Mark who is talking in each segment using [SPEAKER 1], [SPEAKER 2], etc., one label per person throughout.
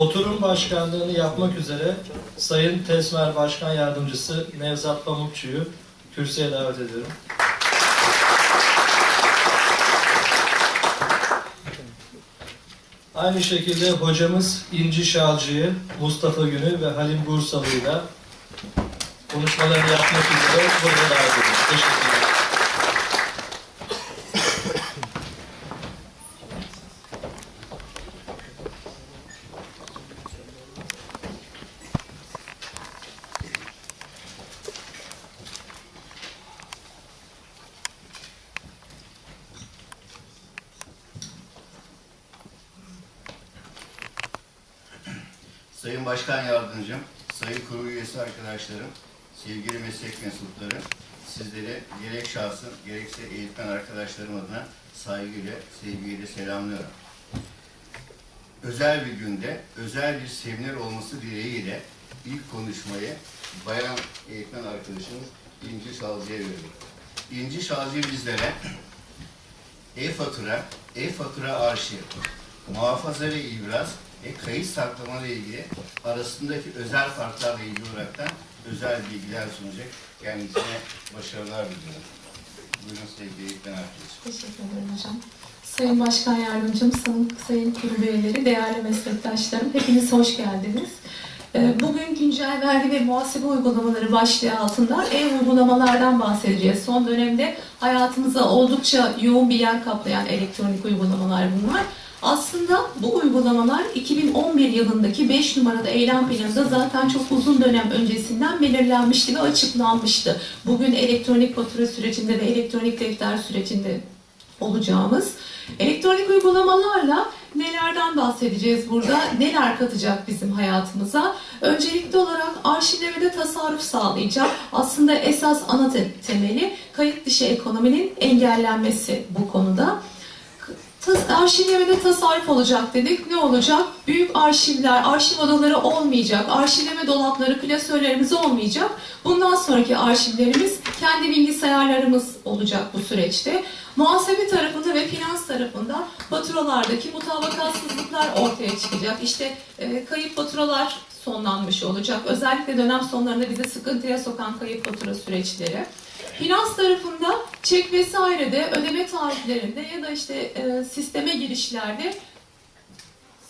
[SPEAKER 1] Oturum başkanlığını yapmak üzere Sayın Tesmer Başkan Yardımcısı Nevzat Pamukçu'yu kürsüye davet ediyorum. Aynı şekilde hocamız İnci Şalcı'yı, Mustafa Günü ve Halim Bursalı'yı da konuşmalarını yapmak üzere buraya davet ediyorum. Teşekkürler.
[SPEAKER 2] Sayın Başkan Yardımcım, Sayın Kurul Üyesi arkadaşlarım, sevgili meslek mensupları, sizleri gerek şahsım gerekse eğitmen arkadaşlarım adına saygıyla, sevgiyle selamlıyorum. Özel bir günde, özel bir seminer olması dileğiyle ilk konuşmayı bayan eğitmen arkadaşımız İnci Şalcı'ya veriyorum. İnci Şalcı bizlere e-fatura, e-fatura arşiv, muhafaza ve ibraz ve kayıt saklama ile ilgili arasındaki özel farklarla ilgili olarak da özel bilgiler sunacak. Kendisine başarılar diliyorum. Buyurun sevgili eğitmen arkadaşım.
[SPEAKER 3] Teşekkür ederim hocam. Sayın Başkan Yardımcım, sayın, kurul üyeleri, değerli meslektaşlarım, hepiniz hoş geldiniz. Ee, Bugün güncel vergi ve muhasebe uygulamaları başlığı altında e-uygulamalardan bahsedeceğiz. Son dönemde hayatımıza oldukça yoğun bir yer kaplayan elektronik uygulamalar bunlar. Aslında bu uygulamalar 2011 yılındaki 5 numaralı eylem planında zaten çok uzun dönem öncesinden belirlenmişti ve açıklanmıştı. Bugün elektronik fatura sürecinde ve elektronik defter sürecinde olacağımız elektronik uygulamalarla nelerden bahsedeceğiz burada, neler katacak bizim hayatımıza. Öncelikli olarak arşivlemede tasarruf sağlayacak. Aslında esas ana te- temeli kayıt dışı ekonominin engellenmesi bu konuda. Tas- arşivlemede tasarruf olacak dedik. Ne olacak? Büyük arşivler, arşiv odaları olmayacak. Arşivleme dolapları, klasörlerimiz olmayacak. Bundan sonraki arşivlerimiz kendi bilgisayarlarımız olacak bu süreçte. Muhasebe tarafında ve finans tarafında faturalardaki mutabakatsızlıklar ortaya çıkacak. İşte e, kayıp faturalar sonlanmış olacak. Özellikle dönem sonlarında bizi sıkıntıya sokan kayıp fatura süreçleri. Finans tarafında çek vesairede ödeme tarihlerinde ya da işte e, sisteme girişlerde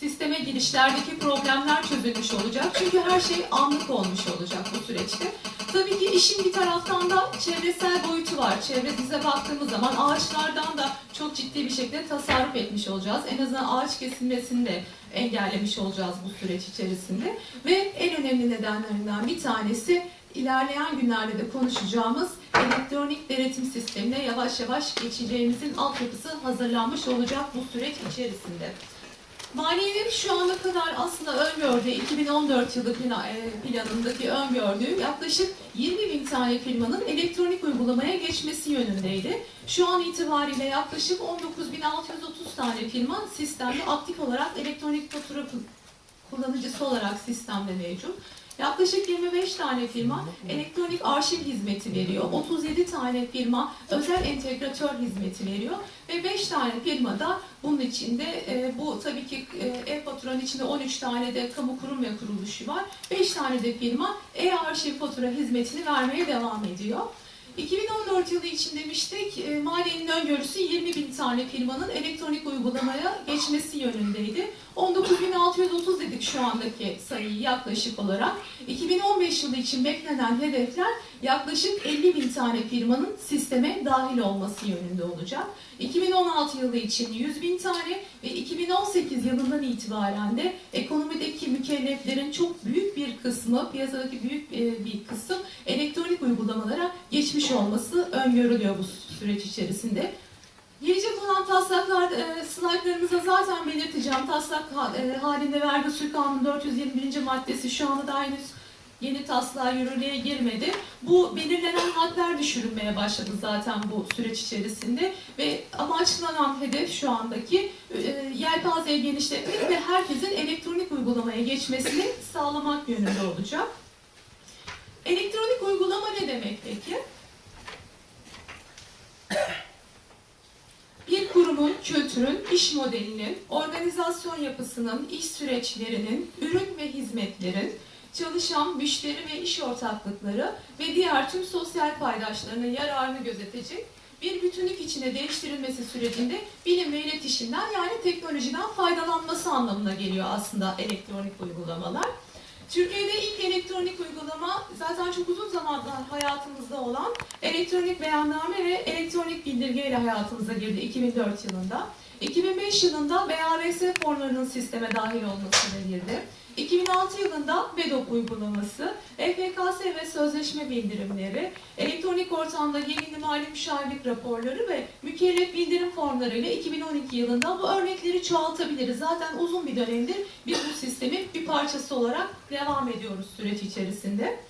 [SPEAKER 3] sisteme girişlerdeki problemler çözülmüş olacak. Çünkü her şey anlık olmuş olacak bu süreçte. Tabii ki işin bir taraftan da çevresel boyutu var. Çevremize baktığımız zaman ağaçlardan da çok ciddi bir şekilde tasarruf etmiş olacağız. En azından ağaç kesilmesini de engellemiş olacağız bu süreç içerisinde. Ve en önemli nedenlerinden bir tanesi ilerleyen günlerde de konuşacağımız elektronik denetim sistemine yavaş yavaş geçeceğimizin altyapısı hazırlanmış olacak bu süreç içerisinde. Maliyenin şu ana kadar aslında öngördüğü 2014 yılı e, planındaki öngördüğü yaklaşık 20 bin tane firmanın elektronik uygulamaya geçmesi yönündeydi. Şu an itibariyle yaklaşık 19.630 tane firma sistemde aktif olarak elektronik fatura kul- kullanıcısı olarak sistemde mevcut. Yaklaşık 25 tane firma elektronik arşiv hizmeti veriyor. 37 tane firma özel entegratör hizmeti veriyor. Ve 5 tane firma da bunun içinde e, bu tabii ki e-faturanın içinde 13 tane de kamu kurum ve kuruluşu var. 5 tane de firma e-arşiv fatura hizmetini vermeye devam ediyor. 2014 yılı için demiştik, e, maliyenin öngörüsü 20 bin tane firmanın elektronik uygulamaya geçmesi yönündeydi. 19.630 dedik şu andaki sayıyı yaklaşık olarak. 2015 yılı için beklenen hedefler yaklaşık 50 bin tane firmanın sisteme dahil olması yönünde olacak. 2016 yılı için 100 bin tane ve 2018 yılından itibaren de ekonomideki mükelleflerin çok büyük bir kısmı, piyasadaki büyük e, bir kısım elektronik uygulamalara geçmiş olması öngörülüyor bu süreç içerisinde. Gelecek olan taslaklar, e, slaytlarınıza zaten belirteceğim. Taslak ha- e, halinde vergi usul kanunu 421. maddesi şu anda daha henüz yeni taslağa yürürlüğe girmedi. Bu belirlenen hadler düşürülmeye başladı zaten bu süreç içerisinde ve amaçlanan hedef şu andaki e, yelpazeyi genişletmek ve herkesin elektronik uygulamaya geçmesini sağlamak yönünde olacak. Elektronik uygulama ne demek peki? Bir kurumun, kültürün, iş modelinin, organizasyon yapısının, iş süreçlerinin, ürün ve hizmetlerin, çalışan müşteri ve iş ortaklıkları ve diğer tüm sosyal paydaşlarının yararını gözetecek bir bütünlük içine değiştirilmesi sürecinde bilim ve iletişimden yani teknolojiden faydalanması anlamına geliyor aslında elektronik uygulamalar. Türkiye'de ilk elektronik uygulama zaten çok uzun zamandır hayatımızda olan elektronik beyanname ve elektronik bildirge ile hayatımıza girdi 2004 yılında. 2005 yılında BARS formlarının sisteme dahil olmasıyla girdi. 2006 yılında BEDOK uygulaması, EFKS ve sözleşme bildirimleri, elektronik ortamda yeminli mali müşavirlik raporları ve mükellef bildirim formları ile 2012 yılında bu örnekleri çoğaltabiliriz. Zaten uzun bir dönemdir biz bu sistemin bir parçası olarak devam ediyoruz süreç içerisinde.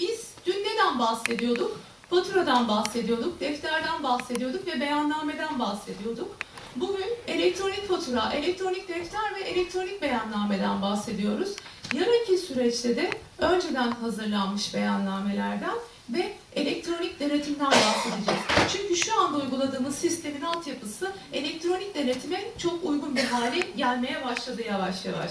[SPEAKER 3] Biz dün neden bahsediyorduk? Faturadan bahsediyorduk, defterden bahsediyorduk ve beyannameden bahsediyorduk. Bugün elektronik fatura, elektronik defter ve elektronik beyannameden bahsediyoruz. Yarınki süreçte de önceden hazırlanmış beyannamelerden ve elektronik denetimden bahsedeceğiz. Çünkü şu anda uyguladığımız sistemin altyapısı elektronik denetime çok uygun bir hale gelmeye başladı yavaş yavaş.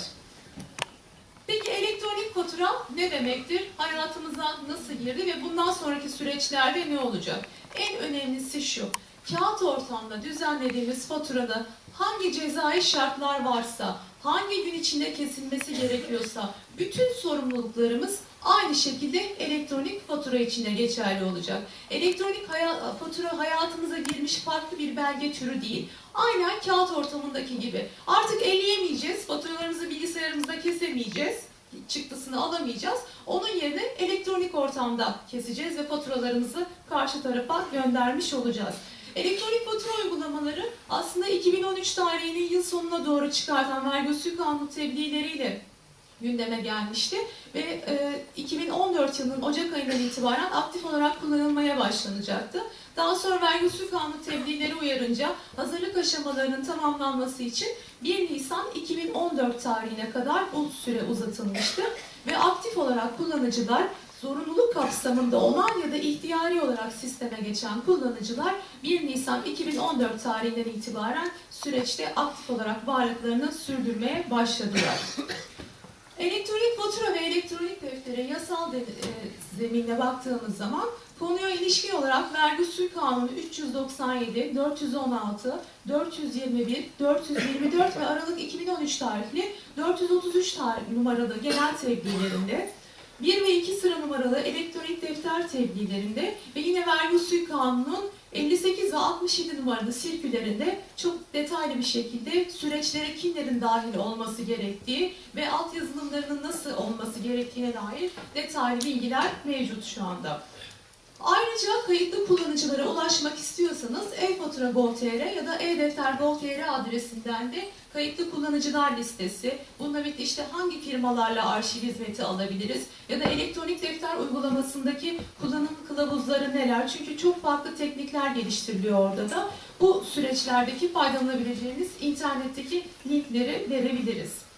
[SPEAKER 3] Peki elektronik fatura ne demektir? Hayatımıza nasıl girdi ve bundan sonraki süreçlerde ne olacak? En önemlisi şu. Kağıt ortamda düzenlediğimiz faturada hangi cezai şartlar varsa, hangi gün içinde kesilmesi gerekiyorsa bütün sorumluluklarımız aynı şekilde elektronik fatura içinde geçerli olacak. Elektronik haya- fatura hayatımıza girmiş farklı bir belge türü değil. Aynen kağıt ortamındaki gibi. Artık elleyemeyeceğiz, faturalarımızı bilgisayarımızda kesemeyeceğiz, çıktısını alamayacağız. Onun yerine elektronik ortamda keseceğiz ve faturalarımızı karşı tarafa göndermiş olacağız. Elektronik fatura uygulamaları aslında 2013 tarihinin yıl sonuna doğru çıkartan vergi usul kanunu tebliğleriyle gündeme gelmişti ve e, 2014 yılının Ocak ayından itibaren aktif olarak kullanılmaya başlanacaktı. Daha sonra vergi usul kanunu tebliğleri uyarınca hazırlık aşamalarının tamamlanması için 1 Nisan 2014 tarihine kadar bu süre uzatılmıştı ve aktif olarak kullanıcılar zorunluluk kapsamında olan ya da ihtiyari olarak sisteme geçen kullanıcılar 1 Nisan 2014 tarihinden itibaren süreçte aktif olarak varlıklarını sürdürmeye başladılar. Elektronik fatura ve elektronik deftere yasal de, e, zeminle baktığımız zaman konuya ilişkin olarak vergi usul kanunu 397, 416, 421, 424 ve Aralık 2013 tarihli 433 tarih numaralı genel tebliğlerinde 1 ve 2 sıra numaralı elektronik defter tebliğlerinde ve yine vergi usul kanunun 58 ve 67 numaralı sirkülerinde çok detaylı bir şekilde süreçlere kimlerin dahil olması gerektiği ve alt yazılımlarının nasıl olması gerektiğine dair detaylı bilgiler mevcut şu anda. Ayrıca kayıtlı kullanıcılara ulaşmak istiyorsanız e-fatura Gov.tr ya da e-defter Gov.tr adresinden de kayıtlı kullanıcılar listesi, bununla birlikte işte hangi firmalarla arşiv hizmeti alabiliriz ya da elektronik defter uygulamasındaki kullanım kılavuzları neler? Çünkü çok farklı teknikler geliştiriliyor orada da. Bu süreçlerdeki faydalanabileceğiniz internetteki linkleri verebiliriz.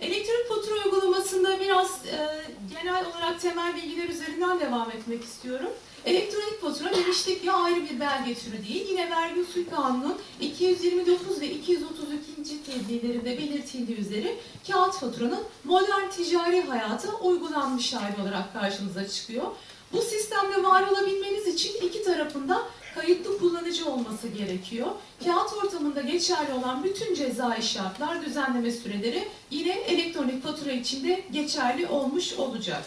[SPEAKER 3] Elektronik fatura uygulamasında biraz e, genel olarak temel bilgiler üzerinden devam etmek istiyorum. Elektronik fatura demiştik ya ayrı bir belge türü değil. Yine vergi usul kanunun 229 ve 232. tebliğlerinde belirtildiği üzere kağıt faturanın modern ticari hayata uygulanmış hali olarak karşımıza çıkıyor. Bu sistemde var olabilmeniz için iki tarafında kayıtlı kullanıcı olması gerekiyor. Kağıt ortamında geçerli olan bütün cezai şartlar, düzenleme süreleri yine elektronik fatura içinde geçerli olmuş olacak.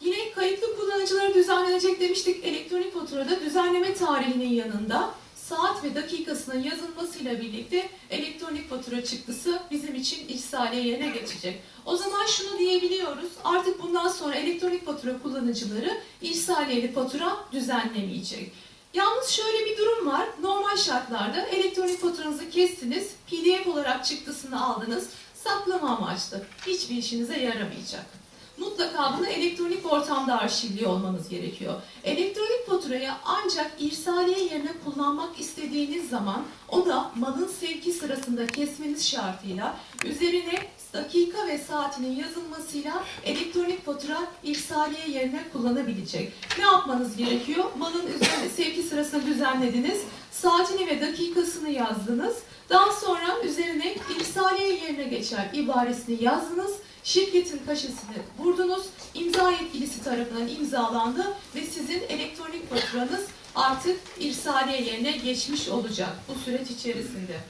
[SPEAKER 3] Yine kayıtlı kullanıcılara düzenlenecek demiştik elektronik faturada düzenleme tarihinin yanında saat ve dakikasının yazılmasıyla birlikte elektronik fatura çıktısı bizim için ihsaliye yerine geçecek. O zaman şunu diyebiliyoruz, artık bundan sonra elektronik fatura kullanıcıları ihsaliyeli fatura düzenlemeyecek. Yalnız şöyle bir durum var, normal şartlarda elektronik faturanızı kestiniz, pdf olarak çıktısını aldınız, saklama amaçlı, hiçbir işinize yaramayacak. Mutlaka bunu elektronik ortamda arşivliyor olmanız gerekiyor. Elektronik faturayı ancak irsaliye yerine kullanmak istediğiniz zaman o da malın sevki sırasında kesmeniz şartıyla üzerine dakika ve saatinin yazılmasıyla elektronik fatura irsaliye yerine kullanabilecek. Ne yapmanız gerekiyor? Malın üzerine sevki sırasını düzenlediniz, saatini ve dakikasını yazdınız. Daha sonra üzerine irsaliye yerine geçer ibaresini yazdınız. Şirketin kaşesini vurdunuz, imza yetkilisi tarafından imzalandı ve sizin elektronik faturanız artık irsaliye yerine geçmiş olacak bu süreç içerisinde.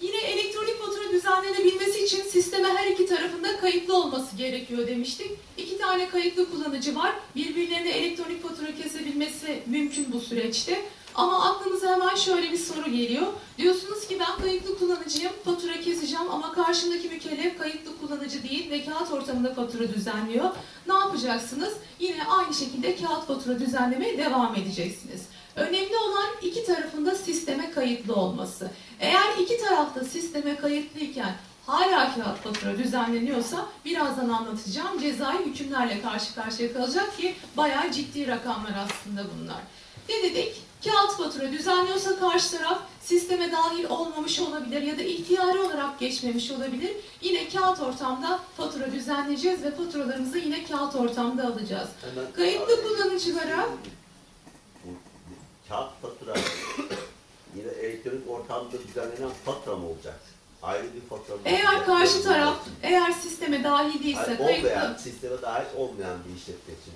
[SPEAKER 3] Yine elektronik fatura düzenlenebilmesi için sisteme her iki tarafında kayıtlı olması gerekiyor demiştik. İki tane kayıtlı kullanıcı var. Birbirlerine elektronik fatura kesebilmesi mümkün bu süreçte. Ama aklımıza hemen şöyle bir soru geliyor. Diyorsunuz ki ben kayıtlı kullanıcıyım, fatura keseceğim ama karşımdaki mükellef kayıtlı kullanıcı değil ve kağıt ortamında fatura düzenliyor. Ne yapacaksınız? Yine aynı şekilde kağıt fatura düzenlemeye devam edeceksiniz. Önemli olan iki tarafında sisteme kayıtlı olması. Eğer iki tarafta sisteme kayıtlıyken hala kağıt fatura düzenleniyorsa birazdan anlatacağım cezai hükümlerle karşı karşıya kalacak ki bayağı ciddi rakamlar aslında bunlar. Ne dedik? Kağıt fatura düzenliyorsa karşı taraf sisteme dahil olmamış olabilir ya da ihtiyari olarak geçmemiş olabilir. Yine kağıt ortamda fatura düzenleyeceğiz ve faturalarımızı yine kağıt ortamda alacağız.
[SPEAKER 4] Hemen
[SPEAKER 3] Kayıtlı kullanıcılara
[SPEAKER 4] kağıt fatura yine elektronik ortamda düzenlenen fatura mı olacak? Ayrı bir fatura mı?
[SPEAKER 3] eğer
[SPEAKER 4] olacak?
[SPEAKER 3] karşı taraf eğer sisteme dahil değilse
[SPEAKER 4] Hayır,
[SPEAKER 3] kayıtlı
[SPEAKER 4] olmayan, sisteme dahil olmayan bir işletme için.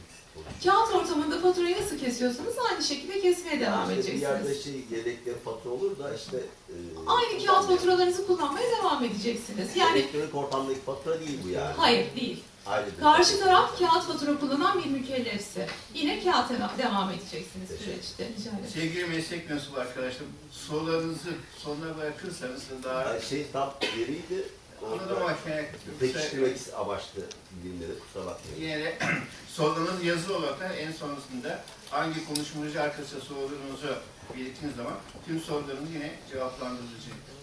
[SPEAKER 3] Kağıt ortamında faturayı nasıl kesiyorsanız aynı şekilde kesmeye devam
[SPEAKER 4] İşte bir yerde
[SPEAKER 3] edeceksiniz.
[SPEAKER 4] şey yedekli fatura olur da işte e,
[SPEAKER 3] Aynı kağıt faturalarınızı kullanmaya devam edeceksiniz. Yani
[SPEAKER 4] elektronik ortamdaki fatura değil bu yani.
[SPEAKER 3] hayır değil.
[SPEAKER 4] Bir
[SPEAKER 3] Karşı
[SPEAKER 4] fatura.
[SPEAKER 3] taraf kağıt fatura kullanan bir mükellefse yine kağıta devam edeceksiniz süreçte.
[SPEAKER 2] Sevgili meslek mensubu arkadaşlarım, sorularınızı sonuna bırakırsanız daha
[SPEAKER 4] Yani şey tam yeriydi.
[SPEAKER 2] Anladım ama şey,
[SPEAKER 4] pekiştirmek amaçlı dinledim. Kusura bakmayın.
[SPEAKER 2] Yine de sorularınız yazılı olarak da en sonrasında hangi konuşmacı arkadaşa sorularınızı belirttiğiniz zaman tüm sorularınız yine cevaplandırılacaktır.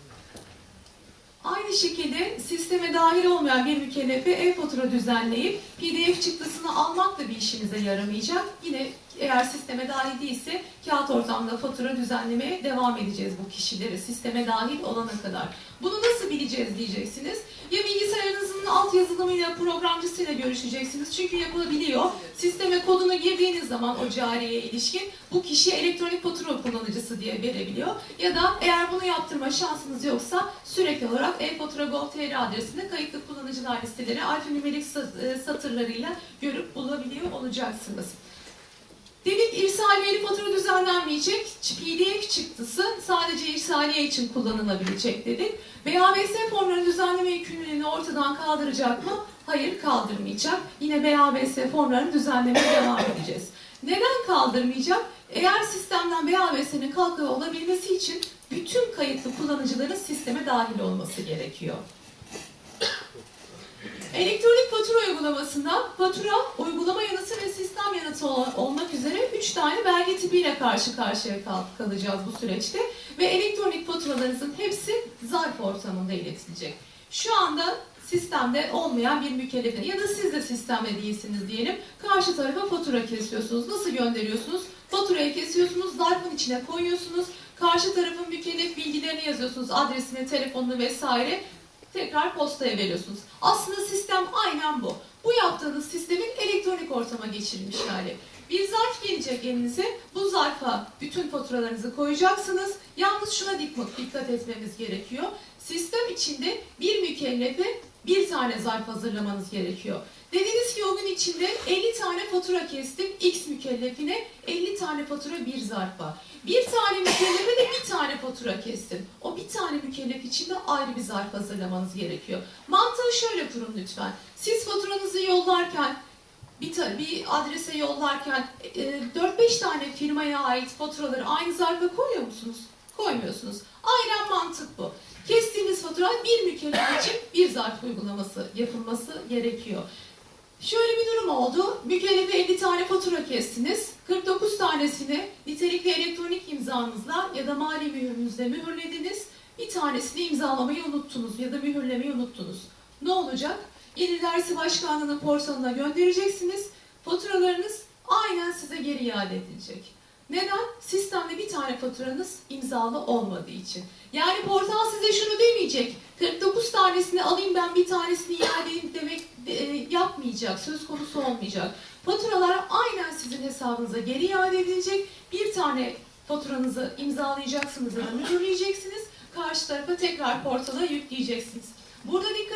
[SPEAKER 3] Aynı şekilde sisteme dahil olmayan bir mükellefe e-fatura düzenleyip PDF çıktısını almak da bir işinize yaramayacak. Yine eğer sisteme dahil değilse kağıt ortamda fatura düzenlemeye devam edeceğiz bu kişileri sisteme dahil olana kadar. Bunu nasıl bileceğiz diyeceksiniz. Ya bilgisayarınızın alt yazılımıyla programcısıyla görüşeceksiniz çünkü yapılabiliyor. Sisteme kodunu girdiğiniz zaman o cariye ilişkin bu kişi elektronik fatura kullanıcısı diye verebiliyor. Ya da eğer bunu yaptırma şansınız yoksa sürekli olarak e-fatura.gov.tr adresinde kayıtlı kullanıcılar listeleri alfanümerik e, satırlarıyla görüp bulabiliyor olacaksınız. Dedik irsaliyeli fatura düzenlenmeyecek. PDF çıktısı sadece irsaliye için kullanılabilecek dedik. BABS formlarını düzenleme yükümlülüğünü ortadan kaldıracak mı? Hayır kaldırmayacak. Yine BABS formlarını düzenlemeye devam edeceğiz. Neden kaldırmayacak? Eğer sistemden BABS'nin kalkıyor olabilmesi için bütün kayıtlı kullanıcıların sisteme dahil olması gerekiyor. Elektronik fatura uygulamasında fatura, uygulama yanıtı ve sistem yanıtı ol- olmak üzere 3 tane belge tipiyle karşı karşıya kal- kalacağız bu süreçte. Ve elektronik faturalarınızın hepsi zarf ortamında iletilecek. Şu anda sistemde olmayan bir mükellefe ya da siz de sistemde değilsiniz diyelim. Karşı tarafa fatura kesiyorsunuz. Nasıl gönderiyorsunuz? Faturayı kesiyorsunuz, zarfın içine koyuyorsunuz. Karşı tarafın mükellef bilgilerini yazıyorsunuz, adresini, telefonunu vesaire tekrar postaya veriyorsunuz. Aslında sistem aynen bu. Bu yaptığınız sistemin elektronik ortama geçirilmiş hali. Bir zarf gelecek elinize. Bu zarfa bütün faturalarınızı koyacaksınız. Yalnız şuna dikkat, etmemiz gerekiyor. Sistem içinde bir mükellefe bir tane zarf hazırlamanız gerekiyor. Dediniz ki o gün içinde 50 tane fatura kestim. X mükellefine 50 tane fatura bir zarfa. Bir tane mükellefe de bir tane fatura kestim. O bir tane mükellef için de ayrı bir zarf hazırlamanız gerekiyor. Mantığı şöyle kurun lütfen. Siz faturanızı yollarken bir, bir adrese yollarken e, 4-5 tane firmaya ait faturaları aynı zarfa koyuyor musunuz? Koymuyorsunuz. Aynen mantık bu. Kestiğiniz fatura bir mükellef için bir zarf uygulaması yapılması gerekiyor. Şöyle bir durum oldu. Mükellefe 50 tane fatura kestiniz. 49 tanesini nitelikli elektronik imzanızla ya da mali mühürünüzle mühürlediniz. Bir tanesini imzalamayı unuttunuz ya da mühürlemeyi unuttunuz. Ne olacak? Gelir Dersi Başkanlığı'nın portalına göndereceksiniz. Faturalarınız aynen size geri iade edilecek. Neden? Sistemde bir tane faturanız imzalı olmadığı için. Yani portal size şunu demeyecek. 49 tanesini alayım ben bir tanesini iade edeyim demek e, yapmayacak. Söz konusu olmayacak. Faturalar aynen sizin hesabınıza geri iade edilecek. Bir tane faturanızı imzalayacaksınız ya da. Karşı tarafa tekrar portala yükleyeceksiniz. Burada